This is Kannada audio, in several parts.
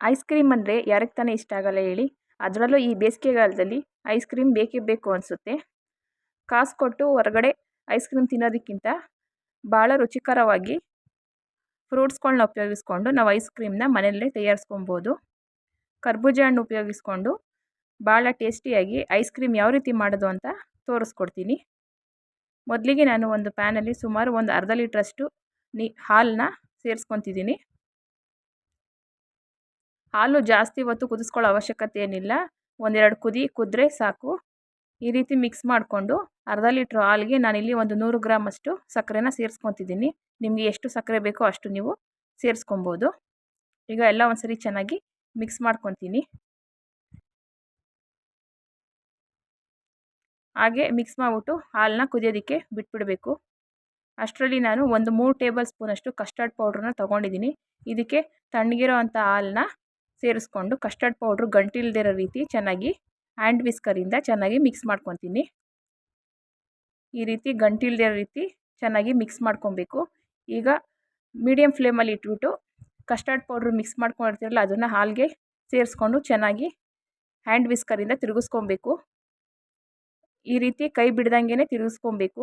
ಐಸ್ ಕ್ರೀಮ್ ಅಂದರೆ ಯಾರಿಗೆ ತಾನೇ ಇಷ್ಟ ಆಗಲ್ಲ ಹೇಳಿ. ಅದರಲ್ಲೂ ಈ ಬೇಸಿಗೆಗಾಲದಲ್ಲಿ ಐಸ್ ಕ್ರೀಮ್ ಬೇಕೇ ಬೇಕು ಅನಿಸುತ್ತೆ. ಕಾಸು ಕೊಟ್ಟು ಹೊರಗಡೆ ಐಸ್ ಕ್ರೀಮ್ ತಿನ್ನೋದಕ್ಕಿಂತ ಭಾಳ ರುಚಿಕರವಾಗಿ ಫ್ರೂಟ್ಸ್ಗಳನ್ನ ಉಪಯೋಗಿಸ್ಕೊಂಡು ನಾವು ಐಸ್ ಕ್ರೀಮ್ನ ಮನೆಯಲ್ಲೇ ತಯಾರಿಸ್ಕೊಬೋದು. ಕರ್ಬೂಜ ಹಣ್ಣು ಉಪಯೋಗಿಸ್ಕೊಂಡು ಭಾಳ ಟೇಸ್ಟಿಯಾಗಿ ಐಸ್ ಕ್ರೀಮ್ ಯಾವ ರೀತಿ ಮಾಡೋದು ಅಂತ ತೋರಿಸ್ಕೊಡ್ತೀನಿ. ಮೊದಲಿಗೆ ನಾನು ಒಂದು ಪ್ಯಾನಲ್ಲಿ ಸುಮಾರು ಒಂದು ಅರ್ಧ ಲೀಟ್ರಷ್ಟು ನೀ ಹಾಲನ್ನ ಸೇರಿಸ್ಕೊತಿದ್ದೀನಿ. ಹಾಲು ಜಾಸ್ತಿ ಹೊತ್ತು ಕುದಿಸ್ಕೊಳ್ಳೋ ಅವಶ್ಯಕತೆ ಏನಿಲ್ಲ. ಒಂದೆರಡು ಕುದಿ, ಕುದ್ರೆ ಸಾಕು. ಈ ರೀತಿ ಮಿಕ್ಸ್ ಮಾಡಿಕೊಂಡು ಅರ್ಧ ಲೀಟ್ರ್ ಹಾಲಿಗೆ ನಾನಿಲ್ಲಿ ಒಂದು ನೂರು ಗ್ರಾಮಷ್ಟು ಸಕ್ಕರೆನ ಸೇರಿಸ್ಕೊತಿದ್ದೀನಿ. ನಿಮಗೆ ಎಷ್ಟು ಸಕ್ಕರೆ ಬೇಕೋ ಅಷ್ಟು ನೀವು ಸೇರಿಸ್ಕೊಬೋದು. ಈಗ ಎಲ್ಲ ಒಂದ್ಸರಿ ಚೆನ್ನಾಗಿ ಮಿಕ್ಸ್ ಮಾಡ್ಕೊತೀನಿ. ಹಾಗೆ ಮಿಕ್ಸ್ ಮಾಡಿಬಿಟ್ಟು ಹಾಲನ್ನ ಕುದಿಯೋದಕ್ಕೆ ಬಿಟ್ಬಿಡಬೇಕು. ಅಷ್ಟರಲ್ಲಿ ನಾನು ಒಂದು ಮೂರು ಟೇಬಲ್ ಸ್ಪೂನಷ್ಟು ಕಸ್ಟರ್ಡ್ ಪೌಡ್ರನ್ನ ತೊಗೊಂಡಿದ್ದೀನಿ. ಇದಕ್ಕೆ ತಣ್ಣಗಿರೋ ಅಂಥ ಹಾಲನ್ನ ಸೇರಿಸ್ಕೊಂಡು ಕಸ್ಟರ್ಡ್ ಪೌಡ್ರು ಗಂಟಿಲ್ದಿರೋ ರೀತಿ ಚೆನ್ನಾಗಿ ಹ್ಯಾಂಡ್ ವಿಸ್ಕರಿಂದ ಚೆನ್ನಾಗಿ ಮಿಕ್ಸ್ ಮಾಡ್ಕೊತೀನಿ. ಈ ರೀತಿ ಗಂಟಿಲ್ದಿರೋ ರೀತಿ ಚೆನ್ನಾಗಿ ಮಿಕ್ಸ್ ಮಾಡ್ಕೊಬೇಕು. ಈಗ ಮೀಡಿಯಮ್ ಫ್ಲೇಮಲ್ಲಿ ಇಟ್ಬಿಟ್ಟು ಕಸ್ಟರ್ಡ್ ಪೌಡ್ರ್ ಮಿಕ್ಸ್ ಮಾಡ್ಕೊಂಡಿರ್ತೀರಲ್ಲ ಅದನ್ನು ಹಾಲಿಗೆ ಸೇರಿಸ್ಕೊಂಡು ಚೆನ್ನಾಗಿ ಹ್ಯಾಂಡ್ ವಿಸ್ಕರಿಂದ ತಿರುಗಿಸ್ಕೊಬೇಕು. ಈ ರೀತಿ ಕೈ ಬಿಡ್ದಂಗೆ ತಿರುಗಿಸ್ಕೊಬೇಕು.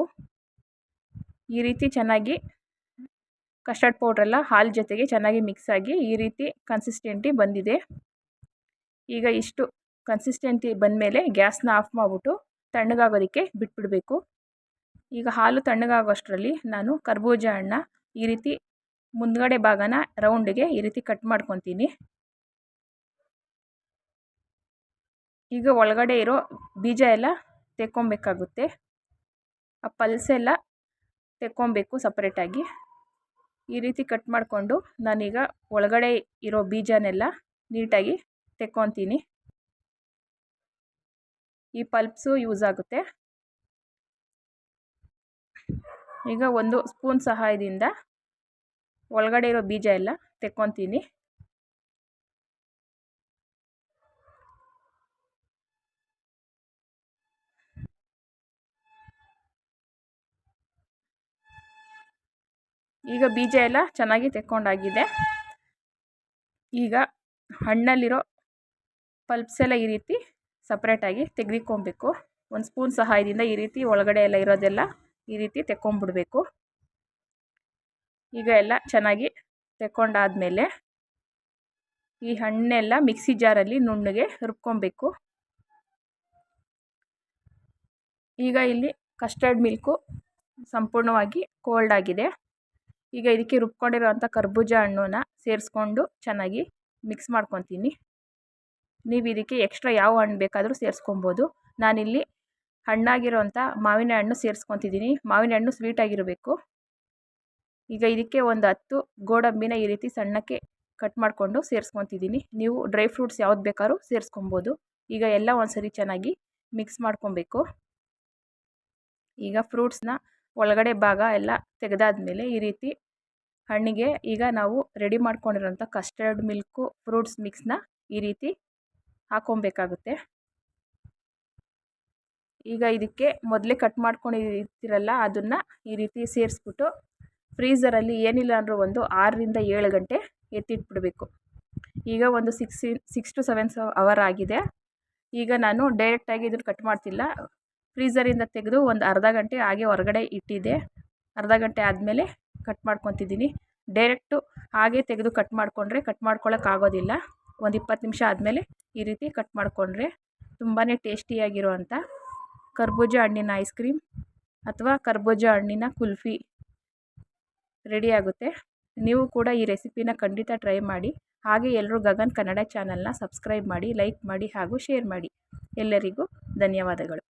ಈ ರೀತಿ ಚೆನ್ನಾಗಿ ಕಸ್ಟರ್ಡ್ ಪೌಡ್ರೆಲ್ಲ ಹಾಲು ಜೊತೆಗೆ ಚೆನ್ನಾಗಿ ಮಿಕ್ಸ್ ಆಗಿ ಈ ರೀತಿ ಕನ್ಸಿಸ್ಟೆಂಟಿ ಬಂದಿದೆ. ಈಗ ಇಷ್ಟು ಕನ್ಸಿಸ್ಟೆಂಟಿ ಬಂದಮೇಲೆ ಗ್ಯಾಸ್ನ ಆಫ್ ಮಾಡಿಬಿಟ್ಟು ತಣ್ಣಗಾಗೋದಕ್ಕೆ ಬಿಟ್ಬಿಡಬೇಕು. ಈಗ ಹಾಲು ತಣ್ಣಗಾಗೋಷ್ಟರಲ್ಲಿ ನಾನು ಕರ್ಬೂಜ ಹಣ್ಣ ಈ ರೀತಿ ಮುಂದ್ಗಡೆ ಭಾಗನ ರೌಂಡಿಗೆ ಈ ರೀತಿ ಕಟ್ ಮಾಡ್ಕೊತೀನಿ. ಈಗ ಒಳಗಡೆ ಇರೋ ಬೀಜ ಎಲ್ಲ ತೆಕ್ಕೊಬೇಕಾಗುತ್ತೆ. ಆ ಪಲ್ಸೆಲ್ಲ ತೆಕ್ಕೊಬೇಕು ಸಪ್ರೇಟಾಗಿ ಈ ರೀತಿ ಕಟ್ ಮಾಡಿಕೊಂಡು ನಾನೀಗ ಒಳಗಡೆ ಇರೋ ಬೀಜನೆಲ್ಲ ನೀಟಾಗಿ ತೆಕ್ಕೊತೀನಿ. ಈ ಪಲ್ಪ್ಸು ಯೂಸ್ ಆಗುತ್ತೆ. ಈಗ ಒಂದು ಸ್ಪೂನ್ ಸಹಾಯದಿಂದ ಒಳಗಡೆ ಇರೋ ಬೀಜ ಎಲ್ಲ ತೆಕ್ಕೊತೀನಿ. ಈಗ ಬೀಜ ಎಲ್ಲ ಚೆನ್ನಾಗಿ ತೆಕ್ಕೊಂಡಾಗಿದೆ. ಈಗ ಹಣ್ಣಲ್ಲಿರೋ ಪಲ್ಪ್ಸ್ ಎಲ್ಲ ಈ ರೀತಿ ಸಪ್ರೇಟಾಗಿ ತೆಗೆದಿಕ್ಕೊಬೇಕು ಒಂದು ಸ್ಪೂನ್ ಸಹಾಯದಿಂದ ಈ ರೀತಿ ಒಳಗಡೆ ಎಲ್ಲ ಇರೋದೆಲ್ಲ ಈ ರೀತಿ ತೆಕ್ಕೊಂಬಿಡಬೇಕು. ಈಗ ಎಲ್ಲ ಚೆನ್ನಾಗಿ ತೆಕ್ಕೊಂಡಾದಮೇಲೆ ಈ ಹಣ್ಣೆಲ್ಲ ಮಿಕ್ಸಿ ಜಾರಲ್ಲಿ ನುಣ್ಣಗೆ ರುಬ್ಕೊಬೇಕು. ಈಗ ಇಲ್ಲಿ ಕಸ್ಟರ್ಡ್ ಮಿಲ್ಕು ಸಂಪೂರ್ಣವಾಗಿ ಕೋಲ್ಡ್ ಆಗಿದೆ. ಈಗ ಇದಕ್ಕೆ ರುಬ್ಕೊಂಡಿರೋ ಅಂಥ ಕರ್ಬೂಜ ಹಣ್ಣನ್ನ ಸೇರಿಸ್ಕೊಂಡು ಚೆನ್ನಾಗಿ ಮಿಕ್ಸ್ ಮಾಡ್ಕೊತೀನಿ. ನೀವು ಇದಕ್ಕೆ ಎಕ್ಸ್ಟ್ರಾ ಯಾವ ಹಣ್ಣು ಬೇಕಾದರೂ ಸೇರಿಸ್ಕೊಬೋದು. ನಾನಿಲ್ಲಿ ಹಣ್ಣಾಗಿರೋ ಅಂಥ ಮಾವಿನ ಹಣ್ಣು ಸೇರಿಸ್ಕೊತಿದ್ದೀನಿ. ಮಾವಿನ ಹಣ್ಣು ಸ್ವೀಟಾಗಿರಬೇಕು ಈಗ ಇದಕ್ಕೆ ಒಂದು ಹತ್ತು ಗೋಡಂಬಿನ ಈ ರೀತಿ ಸಣ್ಣಕ್ಕೆ ಕಟ್ ಮಾಡಿಕೊಂಡು ಸೇರಿಸ್ಕೊತಿದ್ದೀನಿ. ನೀವು ಡ್ರೈ ಫ್ರೂಟ್ಸ್ ಯಾವ್ದು ಬೇಕಾದ್ರೂ ಸೇರಿಸ್ಕೊಬೋದು. ಈಗ ಎಲ್ಲ ಒಂದ್ಸರಿ ಚೆನ್ನಾಗಿ ಮಿಕ್ಸ್ ಮಾಡ್ಕೊಬೇಕು. ಈಗ ಫ್ರೂಟ್ಸ್ನ ಒಳಗಡೆ ಭಾಗ ಎಲ್ಲ ತೆಗೆದಾದ್ಮೇಲೆ ಈ ರೀತಿ ಹಣ್ಣಿಗೆ ಈಗ ನಾವು ರೆಡಿ ಮಾಡ್ಕೊಂಡಿರೋಂಥ ಕಸ್ಟರ್ಡ್ ಮಿಲ್ಕು ಫ್ರೂಟ್ಸ್ ಮಿಕ್ಸ್ನ ಈ ರೀತಿ ಹಾಕೊಬೇಕಾಗುತ್ತೆ. ಈಗ ಇದಕ್ಕೆ ಮೊದಲೇ ಕಟ್ ಮಾಡ್ಕೊಂಡಿರ್ತೀರಲ್ಲ ಅದನ್ನು ಈ ರೀತಿ ಸೇರಿಸ್ಬಿಟ್ಟು ಫ್ರೀಝರಲ್ಲಿ ಏನಿಲ್ಲ ಅಂದರೂ ಒಂದು ಆರರಿಂದ ಏಳು ಗಂಟೆ ಎತ್ತಿಟ್ಬಿಡಬೇಕು. ಈಗ ಒಂದು six six to seven hour ಆಗಿದೆ. ಈಗ ನಾನು ಡೈರೆಕ್ಟಾಗಿ ಇದನ್ನು ಕಟ್ ಮಾಡ್ತಿಲ್ಲ. ಫ್ರೀಝರಿಂದ ತೆಗೆದು ಒಂದು ಅರ್ಧ ಗಂಟೆ ಹಾಗೆ ಹೊರಗಡೆ ಇಟ್ಟಿದ್ದೆ. ಅರ್ಧ ಗಂಟೆ ಆದಮೇಲೆ ಕಟ್ ಮಾಡ್ಕೊತಿದ್ದೀನಿ ಡೈರೆಕ್ಟು ಹಾಗೆ ತೆಗೆದು ಕಟ್ ಮಾಡಿಕೊಂಡ್ರೆ ಕಟ್ ಮಾಡ್ಕೊಳಕ್ಕೆ ಆಗೋದಿಲ್ಲ. ಒಂದು ಇಪ್ಪತ್ತು ನಿಮಿಷ ಆದಮೇಲೆ ಈ ರೀತಿ ಕಟ್ ಮಾಡಿಕೊಂಡ್ರೆ ತುಂಬಾ ಟೇಸ್ಟಿಯಾಗಿರುವಂಥ ಕರ್ಬೂಜ ಹಣ್ಣಿನ ಐಸ್ ಕ್ರೀಮ್ ಅಥವಾ ಕರ್ಬೂಜ ಹಣ್ಣಿನ ಕುಲ್ಫಿ ರೆಡಿಯಾಗುತ್ತೆ ನೀವು ಕೂಡ ಈ ರೆಸಿಪಿನ ಖಂಡಿತ ಟ್ರೈ ಮಾಡಿ. ಹಾಗೆ ಎಲ್ಲರೂ ಗಗನ್ ಕನ್ನಡ ಚಾನಲ್ನ ಸಬ್ಸ್ಕ್ರೈಬ್ ಮಾಡಿ ಲೈಕ್ ಮಾಡಿ ಹಾಗೂ ಶೇರ್ ಮಾಡಿ. ಎಲ್ಲರಿಗೂ ಧನ್ಯವಾದಗಳು.